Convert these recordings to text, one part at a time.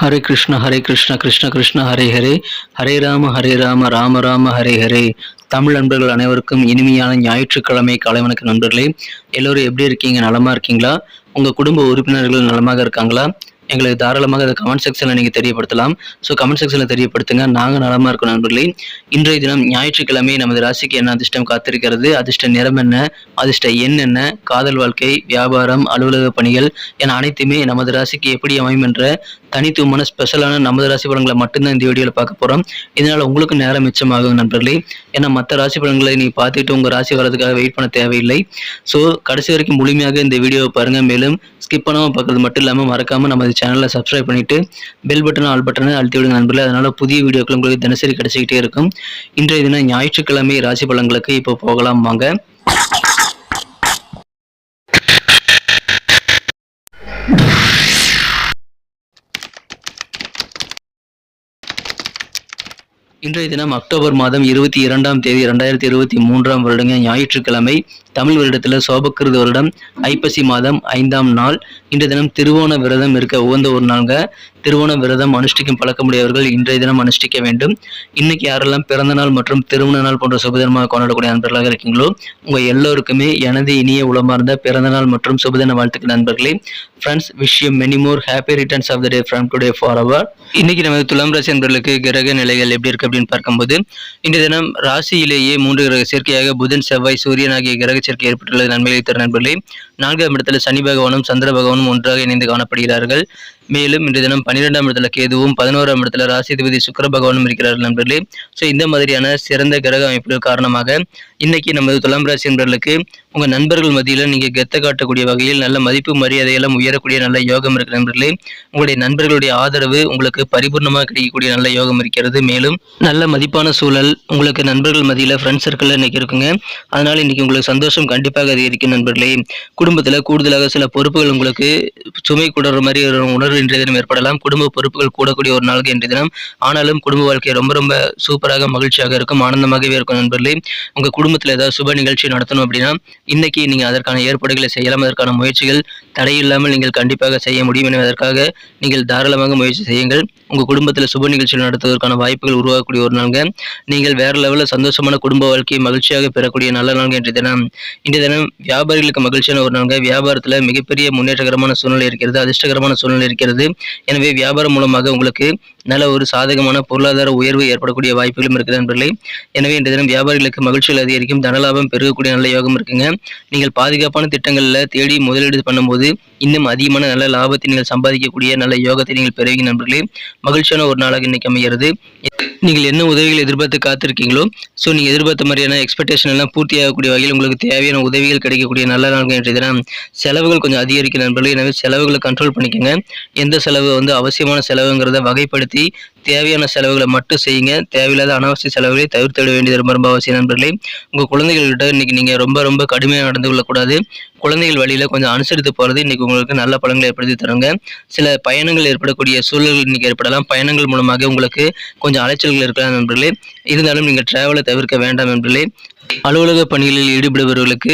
ஹரே கிருஷ்ண ஹரே கிருஷ்ண கிருஷ்ண கிருஷ்ண ஹரே ஹரே. ஹரே ராம ஹரே ராம ராம ராம ஹரே ஹரே. தமிழ் நண்பர்கள் அனைவருக்கும் இனிமையான ஞாயிற்றுக்கிழமை காலை வணக்க நண்பர்களே எல்லோரும் எப்படி இருக்கீங்க? நலமா இருக்கீங்களா? உங்க குடும்ப உறுப்பினர்கள் நலமாக இருக்காங்களா? எங்களுக்கு தாராளமாக அதை கமெண்ட் செக்ஷனில் நீங்கள் தெரியப்படுத்தலாம். ஸோ கமெண்ட் செக்ஷனில் தெரியப்படுத்துங்க. நாங்கள் நலமாக இருக்கோம் நண்பர்களே. இன்றைய தினம் ஞாயிற்றுக்கிழமை நமது ராசிக்கு என்ன அதிர்ஷ்டம் காத்திருக்கிறது? அதிர்ஷ்ட நிறம் என்ன? அதிர்ஷ்ட எண் என்ன? காதல் வாழ்க்கை வியாபாரம் அலுவலக பணிகள் என அனைத்துமே நமது ராசிக்கு எப்படி அமையும் என்ற தனித்துவமான ஸ்பெஷலான நமது ராசி பலன்களை மட்டும்தான் இந்த வீடியோவில் பார்க்க போகிறோம் இதனால் உங்களுக்கு நேரம் மிச்சமாகும் நண்பர்களே. ஏன்னா மற்ற ராசி பலன்களை நீங்கள் பார்த்துட்டு உங்கள் ராசி வரதுக்காக வெயிட் பண்ண தேவையில்லை. ஸோ கடைசி வரைக்கும் முழுமையாக இந்த வீடியோவை பாருங்கள் மேலும் ஸ்கிப் பண்ணாமல் பார்க்கறது மட்டும் இல்லாமல் மறக்காமல் நம்ம சேனலை சப்ஸ்கிரைப் பண்ணிவிட்டு பெல் பட்டனை ஆல் பட்டனை அழுத்தி விடுங்க நண்பர்களே. அதனால் புதிய வீடியோக்கள் உங்களுக்கு தினசரி கிடச்சிக்கிட்டே இருக்கும். இன்றைய தினம் ஞாயிற்றுக்கிழமை ராசி பலன்களுக்கு இப்போ போகலாம் வாங்க. இன்றைய தினம் அக்டோபர் மாதம் இருபத்தி இரண்டாம் தேதி இரண்டாயிரத்தி இருபத்தி மூன்றாம் வருடங்க ஞாயிற்றுக்கிழமை தமிழ் வருடத்தில் சோபக்கிருத வருடம் ஐப்பசி மாதம் ஐந்தாம் நாள். இன்றைய தினம் திருவோண விரதம் இருக்க உகந்த ஒரு நாள்ங்க. திருவோண விரதம் அனுஷ்டிக்கும் பழக்கமுடையவர்கள் இன்றைய தினம் அனுஷ்டிக்க வேண்டும். இன்னைக்கு யாரெல்லாம் பிறந்த நாள் மற்றும் திருமண நாள் போன்ற சுபதினமாக கொண்டாடக்கூடிய நண்பர்களாக இருக்கீங்களோ உங்க எல்லோருக்குமே எனது இனிய உளமார்ந்த பிறந்த நாள் மற்றும் சுபதின வாழ்த்துக்கள் நண்பர்களே. Friends wish you many more happy returns of the day from today for our இன்னைக்கு நமது துலாம் ராசி நண்பர்களுக்கு கிரக நிலைகள் எப்படி இருக்கு அப்படின்னு பார்க்கும்போது இன்றைய தினம் ராசியிலேயே மூன்று கிரக சேர்க்கையாக புதன் செவ்வாய் சூரியன் ஆகிய கிரக சேர்க்கை ஏற்பட்டுள்ளது நன்மைகளை தரும் நண்பர்களே. நான்காம் இடத்துல சனி பகவானும் சந்திர பகவானும் ஒன்றாக இணைந்து காணப்படுகிறார்கள். மேலும் இன்றைய தினம் பன்னிரெண்டாம் இடத்துல கேதுவும் பதினோராம் இடத்துல ராசிதிபதி சுக்கர பகவானும் இருக்கிறார்கள் நண்பர்களே. ஸோ இந்த மாதிரியான சிறந்த கிரக அமைப்புகள் காரணமாக இன்னைக்கு நமது துலாம் ராசி நண்பர்களுக்கு உங்க நண்பர்கள் மத்தியில் நீங்க கெத்த காட்டக்கூடிய வகையில் நல்ல மதிப்பு மரியாதையெல்லாம் உயரக்கூடிய நல்ல யோகம் இருக்கு நண்பர்களே. உங்களுடைய நண்பர்களுடைய ஆதரவு உங்களுக்கு பரிபூர்ணமாக கிடைக்கக்கூடிய நல்ல யோகம் இருக்கிறது. மேலும் நல்ல மதிப்பான சூழல் உங்களுக்கு நண்பர்கள் மத்தியில் ஃப்ரெண்ட்ஸ் சர்க்கிள் இன்னைக்கு இருக்குங்க. அதனால இன்னைக்கு உங்களுக்கு சந்தோஷம் கண்டிப்பாக அதிகரிக்கும் நண்பர்களே. குடும்பத்தில் கூடுதலாக சில பொறுப்புகள் உங்களுக்கு சுமை கூடுற மாதிரி ஒரு உணர்வு இன்றைய தினம் ஏற்படலாம். குடும்ப பொறுப்புகள் கூடக்கூடிய ஒரு நாளுக்கு இன்றைய தினம். ஆனாலும் குடும்ப வாழ்க்கை ரொம்ப ரொம்ப சூப்பராக மகிழ்ச்சியாக இருக்கும். ஆனந்தமாகவே இருக்கும் நண்பர்களே. உங்க குடும்பத்தில் ஏதாவது சுப நிகழ்ச்சி நடத்தணும் அப்படின்னா இன்னைக்கு நீங்க அதற்கான ஏற்பாடுகளை செய்யலாம். அதற்கான முயற்சிகள் தடையில்லாமல் நீங்கள் கண்டிப்பாக செய்ய முடியும். என்பதற்காக நீங்கள் தாராளமாக முயற்சி செய்யுங்கள். உங்க குடும்பத்தில் சுப நிகழ்ச்சிகள் நடத்துவதற்கான வாய்ப்புகள் உருவாகக்கூடிய ஒரு நாள்ங்க. நீங்கள் வேற லெவலில் சந்தோஷமான குடும்ப வாழ்க்கையை மகிழ்ச்சியாக பெறக்கூடிய நல்ல நாள் இன்றைய தினம். இன்றைய தினம் வியாபாரிகளுக்கு மகிழ்ச்சியான ஒரு நாள்ங்க. வியாபாரத்தில் மிகப்பெரிய முன்னேற்றகரமான சூழ்நிலை இருக்கிறது. அதிர்ஷ்டகரமான சூழ்நிலை இருக்கிறது. எனவே வியாபாரம் மூலமாக உங்களுக்கு நல்ல ஒரு சாதகமான பொருளாதார உயர்வு ஏற்படக்கூடிய வாய்ப்புகளும் இருக்குது நண்பர்களே. எனவே இன்றைய தினம் வியாபாரிகளுக்கு மகிழ்ச்சிகள் அதிகரிக்கும் தனலாபம் பெருகக்கூடிய நல்ல யோகம் இருக்குங்க. நீங்கள் பாதுகாப்பான திட்டங்களில் தேடி முதலீடு பண்ணும்போது இன்னும் அதிகமான நல்ல லாபத்தை நீங்கள் சம்பாதிக்கக்கூடிய நல்ல யோகத்தை நீங்கள் பெறுவீங்க நண்பர்களே. மகிழ்ச்சியான ஒரு நாளாக இன்னைக்கு அமைகிறது. நீங்கள் என்ன உதவிகள் எதிர்பார்த்து காத்திருக்கீங்களோ ஸோ நீங்கள் எதிர்பார்த்த மாதிரியான எக்ஸ்பெக்டேஷன் எல்லாம் பூர்த்தி ஆகக்கூடிய வகையில் உங்களுக்கு தேவையான உதவிகள் கிடைக்கக்கூடிய நல்ல நாள்கள் இன்றைய தினம் செலவுகள் கொஞ்சம் அதிகரிக்க நண்பர்கள். எனவே செலவுகளை கண்ட்ரோல் பண்ணிக்கோங்க. எந்த செலவு வந்து அவசியமான செலவுங்கிறத வகைப்படுத்தி தேவையான செலவுகளை மட்டும் செய்யுங்க. தேவையில்லாத அனாவசிய செலவுகளை தவிர்த்து விட வேண்டியது ரொம்ப ரொம்ப அவசியம் நண்பர்களே. உங்கள் குழந்தைகள்கிட்ட இன்றைக்கி நீங்கள் ரொம்ப ரொம்ப கடுமையாக நடந்து கொள்ளக்கூடாது. குழந்தைகள் வழியில் கொஞ்சம் அனுசரித்து போகிறது இன்றைக்கி உங்களுக்கு நல்ல பலன்களை ஏற்படுத்தி தருங்க. சில பயணங்கள் ஏற்படக்கூடிய சூழல்கள் இன்றைக்கி ஏற்படலாம். பயணங்கள் மூலமாக உங்களுக்கு கொஞ்சம் அலைச்சல்கள் இருக்கலாம் நண்பர்களே. இருந்தாலும் நீங்கள் ட்ராவலை தவிர்க்க வேண்டாம் நண்பர்களே. அலுவலக பணிகளில் ஈடுபடுபவர்களுக்கு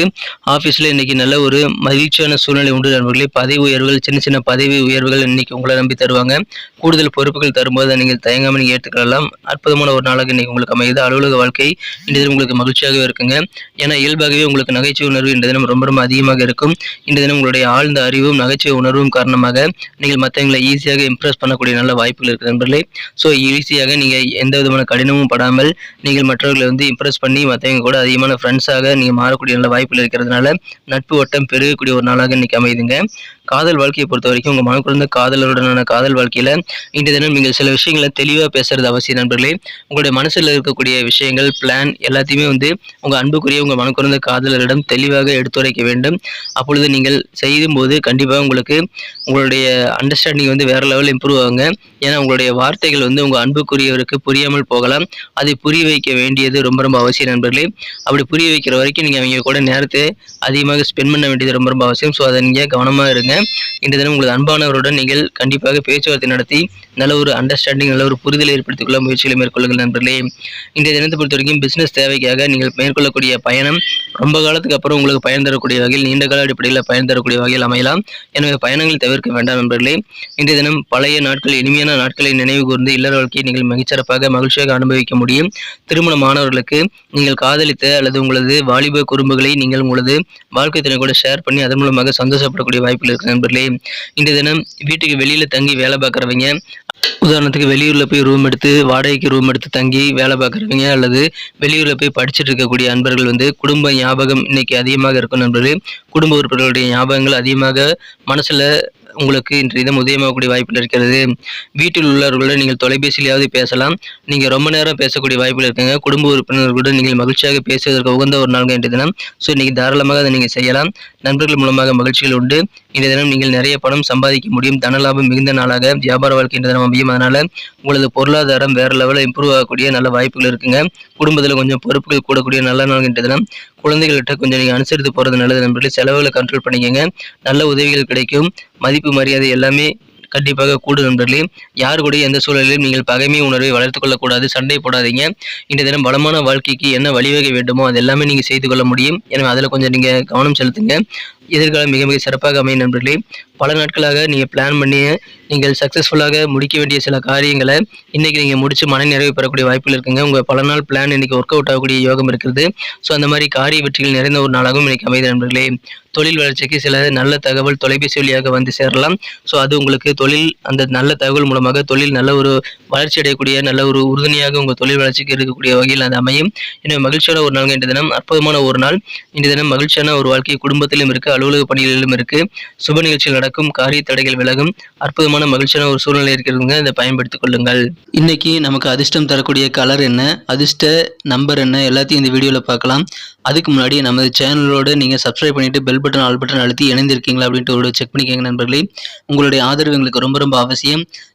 ஆஃபீஸில் இன்னைக்கு நல்ல ஒரு மகிழ்ச்சியான சூழ்நிலை உண்டு நண்பர்களே. பதவி உயர்வுகள் சின்ன சின்ன பதவி உயர்வுகள் இன்னைக்கு உங்களை நம்பி தருவாங்க. கூடுதல் பொறுப்புகள் தரும்போது நீங்கள் தயங்காமல் நீங்கள் ஏற்றுக்கொள்ளலாம். அற்புதமான ஒரு நாளாக இன்றைக்கி உங்களுக்கு அமையுது. அலுவலக வாழ்க்கை இன்றைய தினம் உங்களுக்கு மகிழ்ச்சியாகவே இருக்குங்க. ஏன்னா இயல்பாகவே உங்களுக்கு நகைச்சுவை உணர்வு இன்றைய தினம் ரொம்ப ரொம்ப அதிகமாக இருக்கும். இன்றைய தினம் உங்களுடைய ஆழ்ந்த அறிவும் நகைச்சுவை உணர்வும் காரணமாக நீங்கள் மற்றவங்களை ஈஸியாக இம்ப்ரெஸ் பண்ணக்கூடிய நல்ல வாய்ப்புகள் இருக்குது நண்பர்களே. ஸோ ஈஸியாக நீங்கள் எந்த விதமான கடினமும் படாமல் நீங்கள் மற்றவர்களை வந்து இம்ப்ரெஸ் பண்ணி மற்றவங்க கூட அதிகமான ஃப்ரெண்ட்ஸாக நீங்கள் மாறக்கூடிய நல்ல வாய்ப்புகள் இருக்கிறதுனால நட்பு வட்டம் பெருகக்கூடிய ஒரு நாளாக இன்றைக்கி அமையுதுங்க. காதல் வாழ்க்கையை பொறுத்த வரைக்கும் உங்கள் மனக்குழந்த காதலருடனான காதல் வாழ்க்கையில் இன்றைய தினம் நீங்கள் சில விஷயங்களை தெளிவாக பேசுறது அவசியம் நண்பர்களே. உங்களுடைய மனசில் இருக்கக்கூடிய விஷயங்கள் பிளான் எல்லாத்தையுமே வந்து உங்கள் அன்புக்குரிய உங்கள் மனக்குறந்த காதலரிடம் தெளிவாக எடுத்துரைக்க வேண்டும். அப்பொழுது நீங்கள் செய்யும்போது கண்டிப்பாக உங்களுக்கு உங்களுடைய அண்டர்ஸ்டாண்டிங் வந்து வேறு லெவலில் இம்ப்ரூவ் ஆகுங்க. ஏன்னா உங்களுடைய வார்த்தைகள் வந்து உங்கள் அன்புக்குரியவருக்கு புரியாமல் போகலாம். அதை புரிய வைக்க வேண்டியது ரொம்ப ரொம்ப அவசியம் நண்பர்களே. அப்படி புரிய வைக்கிற வரைக்கும் நீங்கள் அவங்க கூட நேரத்தை அதிகமாக ஸ்பெண்ட் பண்ண வேண்டியது ரொம்ப ரொம்ப அவசியம். ஸோ அதை நீங்கள் கவனமாக இருங்க. இந்த தினம் உங்களது அன்பானவருடன் நீங்கள் கண்டிப்பாக பேச்சுவார்த்தை நடத்தி நல்ல ஒரு அண்டர்ஸ்டாண்டிங் நல்ல ஒரு புரிதலை ஏற்படுத்திக் கொள்ள முயற்சிகளை மேற்கொள்ளுங்கள் நண்பர்களே. இந்த தினத்தை பொறுத்த வரைக்கும் பிசினஸ் தேவைக்காக நீங்கள் மேற்கொள்ளக்கூடிய பயணம் ரொம்ப காலத்துக்கு அப்புறம் உங்களுக்கு பயன் தரக்கூடிய வகையில் நீண்ட கால அடிப்படையில் பயன் தரக்கூடிய வகையில் அமையலாம். எனவே பயணங்கள் தவிர்க்க வேண்டாம் நண்பர்களே. இந்த தினம் பழைய நாட்கள் இனிமையான நாட்களை நினைவு கூர்ந்து இல்லற வாழ்க்கையை நீங்கள் மிகச்சிறப்பாக மகிழ்ச்சியாக அனுபவிக்க முடியும். திருமணமானவர்களுக்கு நீங்கள் காதலித்த அல்லது உங்களது வாலிப குறும்புகளை நீங்கள் உங்களது வாழ்க்கை துணை கூட ஷேர் பண்ணி அதன் மூலமாக சந்தோஷப்படக்கூடிய வாய்ப்புகள் இருக்கு நண்பர்களே இந்த தினம் வீட்டுக்கு வெளியில் தங்கி வேலை பார்க்குறவங்க உதாரணத்துக்கு வெளியூரில் போய் ரூம் எடுத்து வாடகைக்கு ரூம் எடுத்து தங்கி வேலை பார்க்குறவங்க அல்லது வெளியூரில் போய் படிச்சுட்டு இருக்கக்கூடிய அன்பர்கள் வந்து குடும்ப ஞாபகம் இன்னைக்கு அதிகமாக இருக்கும் நண்பர்களே. குடும்ப உறுப்பினர்களுடைய ஞாபகங்கள் அதிகமாக மனசில் உங்களுக்கு இன்று தினம் உதயமாகக்கூடிய வாய்ப்புகள் இருக்கிறது. வீட்டில் உள்ளவர்களுடன் நீங்கள் தொலைபேசியிலாவது பேசலாம். நீங்கள் ரொம்ப நேரம் பேசக்கூடிய வாய்ப்புகள் இருக்குங்க. குடும்ப உறுப்பினர்களுடன் நீங்கள் மகிழ்ச்சியாக பேசுவதற்கு உகந்த ஒரு நாள் இன்றைய தினம். ஸோ இன்றைக்கி தாராளமாக அதை நீங்கள் செய்யலாம். நண்பர்கள் மூலமாக மகிழ்ச்சிகள் உண்டு. இந்த தினம் நீங்கள் நிறைய பணம் சம்பாதிக்க முடியும். தன லாபம் மிகுந்த நாளாக வியாபார வாழ்க்கை என்ற தினம் அமையும். அதனால் உங்களது பொருளாதாரம் வேறு லெவலில் இம்ப்ரூவ் ஆகக்கூடிய நல்ல வாய்ப்புகள் இருக்குங்க. குடும்பத்தில் கொஞ்சம் பொறுப்புகள் கூடக்கூடிய நல்ல நாள் இன்றைய தினம். குழந்தைகள்கிட்ட கொஞ்சம் நீங்கள் அனுசரித்து போகிறது நல்லது நண்பர்களே. செலவுகளை கண்ட்ரோல் பண்ணிக்கங்க. நல்ல உதவிகள் கிடைக்கும். மதிப்பு மரியாதை எல்லாமே கண்டிப்பாக கூடு நண்பர்களே. யார் கூட எந்த சூழலிலும் நீங்கள் பகைமை உணர்வை வளர்த்து கொள்ளக்கூடாது. சண்டை போடாதீங்க. இந்த தினம் பலமான வாழ்க்கைக்கு என்ன வழிவகை வேண்டுமோ அது எல்லாமே நீங்கள் செய்து கொள்ள முடியும். எனவே அதில் கொஞ்சம் நீங்கள் கவனம் செலுத்துங்க. எதிர்காலம் மிக மிக சிறப்பாக அமையும் நண்பர்களே. பல நாட்களாக நீங்கள் பிளான் பண்ணி நீங்கள் சக்ஸஸ்ஃபுல்லாக முடிக்க வேண்டிய சில காரியங்களை இன்றைக்கி நீங்கள் முடித்து மன நிறைவு பெறக்கூடிய வாய்ப்பில் இருக்குங்க. உங்கள் பல நாள் பிளான் இன்றைக்கி ஒர்க் அவுட் ஆகக்கூடிய யோகம் இருக்கிறது ஸோ அந்த மாதிரி காரிய வெற்றிகள் நிறைந்த ஒரு நாளாகவும் இன்றைக்கி அமைதி நண்பர்களே. தொழில் வளர்ச்சிக்கு சில நல்ல தகவல் தொலைபேசி வழியாக வந்து சேரலாம். ஸோ அது உங்களுக்கு தொழில் அந்த நல்ல தகவல் மூலமாக தொழில் நல்ல ஒரு வளர்ச்சி அடையக்கூடிய நல்ல ஒரு உறுதுணையாக உங்கள் தொழில் வளர்ச்சிக்கு இருக்கக்கூடிய வகையில் அது அமையும். எனவே மகிழ்ச்சியான ஒரு நாள் இன்றைய தினம். அற்புதமான ஒரு நாள். இன்றைய தினம் மகிழ்ச்சியான ஒரு வாழ்க்கை குடும்பத்திலும் இருக்க. அலுவலக பணிகளிலும் இருக்கு. சுப நிகழ்ச்சிகள் நடக்கும் காரிய தடைகள் விலகும். அற்புதமான மகிழ்ச்சியான ஒரு சூழ்நிலை இருக்கிறதுங்க. இதை பயன்படுத்திக் கொள்ளுங்கள். இன்னைக்கு நமக்கு அதிர்ஷ்டம் தரக்கூடிய கலர் என்ன? அதிர்ஷ்ட நம்பர் என்ன? எல்லாத்தையும் இந்த வீடியோவில் பார்க்கலாம். அதுக்கு முன்னாடி நமது சேனலோடு நீங்கள் சப்ஸ்கிரைப் பண்ணிட்டு பெல் பட்டன் ஆல் பட்டன் அழுத்தி இணைந்திருக்கீங்களா அப்படின்ட்டு ஒரு செக் பண்ணிக்கோங்க நண்பர்களே. உங்களுடைய ஆதரவு எங்களுக்கு ரொம்ப ரொம்ப அவசியம்.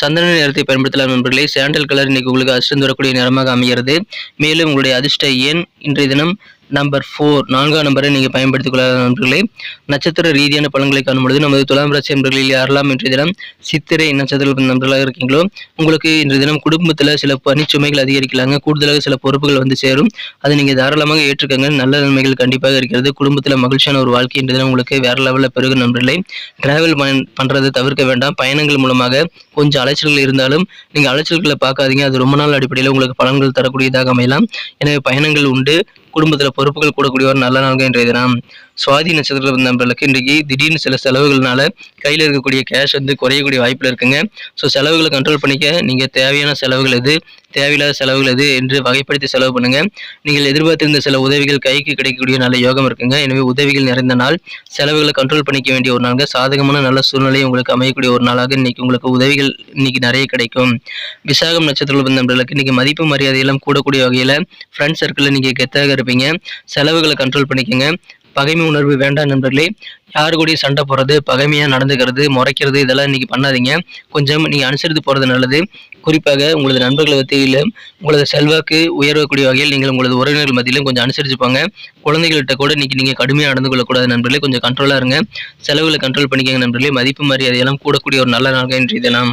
சந்தன நிறத்தை பயன்படுத்தலாம் நண்பர்களே. சாண்டல் கலர் இன்னைக்கு உங்களுக்கு அதிர்ஷ்டம் தரக்கூடிய நிறமாக அமைகிறது. மேலும் உங்களுடைய அதிர்ஷ்ட எண் இன்றைய தினம் நம்பர் ஃபோர் நான்காம் நம்பரை நீங்கள் பயன்படுத்திக் கொள்ளாத நண்பர்களே நட்சத்திர ரீதியான பலன்களை காணும்பொழுது நமது துலாம் ராசி நண்பர்களில் யாரெல்லாம் இன்றைய தினம் சித்திரை நட்சத்திர நண்பர்களாக இருக்கீங்களோ உங்களுக்கு இன்றைய தினம் குடும்பத்தில் சில பணிச்சுமைகள் அதிகரிக்கலாங்க கூடுதலாக சில பொறுப்புகள் வந்து சேரும். அதை நீங்கள் தாராளமாக ஏற்றுக்கங்க நல்ல நன்மைகள் கண்டிப்பாக இருக்கிறது. குடும்பத்தில் மகிழ்ச்சியான ஒரு வாழ்க்கை இன்றைய தினம் உங்களுக்கு வேற லெவலில் பெருகும் நண்பர்களே. டிராவல் பண்ணுறதை தவிர்க்க வேண்டாம். பயணங்கள் மூலமாக கொஞ்சம் அலைச்சல்கள் இருந்தாலும் நீங்கள் அலைச்சல்களை பார்க்காதீங்க. அது ரொம்ப நாள் அடிப்படையில் உங்களுக்கு பலன்கள் தரக்கூடியதாக அமையலாம். எனவே பயணங்கள் உண்டு. குடும்பத்தில் பொறுப்புகள் கூடக்கூடிய ஒரு நல்ல நாள்கள் இன்றைய தினம். சுவாதி நட்சத்திர நண்பர்களுக்கு இன்றைக்கு திடீர்னு சில செலவுகள்னால கையில் இருக்கக்கூடிய கேஷ் வந்து குறையக்கூடிய வாய்ப்பில் இருக்குங்க. ஸோ செலவுகளை கண்ட்ரோல் பண்ணிக்க நீங்கள் தேவையான செலவுகள் எது தேவையில்லாத செலவுகள் எது என்று வகைப்படுத்தி செலவு பண்ணுங்க. நீங்கள் எதிர்பார்த்திருந்த சில உதவிகள் கைக்கு கிடைக்கக்கூடிய நல்ல யோகம் இருக்குங்க. எனவே உதவிகள் நிறைந்த நாள் செலவுகளை கண்ட்ரோல் பண்ணிக்க வேண்டிய ஒரு நாள் சாதகமான நல்ல சூழ்நிலை உங்களுக்கு அமையக்கூடிய ஒரு நாளாக இன்னைக்கு உங்களுக்கு உதவிகள் இன்னைக்கு நிறைய கிடைக்கும். விசாகம் நட்சத்திர நண்பர்களுக்கு இன்னைக்கு மதிப்பு மரியாதையெல்லாம் கூடக்கூடிய வகையில் ஃப்ரெண்ட் சர்க்கிளில் நீங்கள் கெத்தாக இருப்பீங்க. செலவுகளை கண்ட்ரோல் பண்ணிக்கோங்க. பகைமை உணர்வு வேண்டாம் நண்பர்களே. யாரு கூடயும் சண்டை போடுறது பகைமையாக நடந்துக்கிறது முறைக்கிறது இதெல்லாம் இன்னைக்கு பண்ணாதீங்க. கொஞ்சம் நீங்கள் அனுசரித்து போகிறது நல்லது. குறிப்பாக உங்களது நண்பர்கள் மத்தியில் உங்களது செல்வாக்கு உயர்வக்கூடிய வகையில் நீங்கள் உங்களது உறவினர்கள் மத்தியிலும் கொஞ்சம் அனுசரிச்சுப்பாங்க குழந்தைகள்கிட்ட கூட இன்னைக்கு நீங்கள் கடுமையாக நடந்து கொள்ளக்கூடாது நண்பர்களே. கொஞ்சம் கண்ட்ரோலாக இருங்க. செலவுகளை கண்ட்ரோல் பண்ணிக்கங்க நண்பர்களே. மதிப்பு மரியாதையெல்லாம் கூடக்கூடிய ஒரு நல்ல நாள் இன்றைய தினம்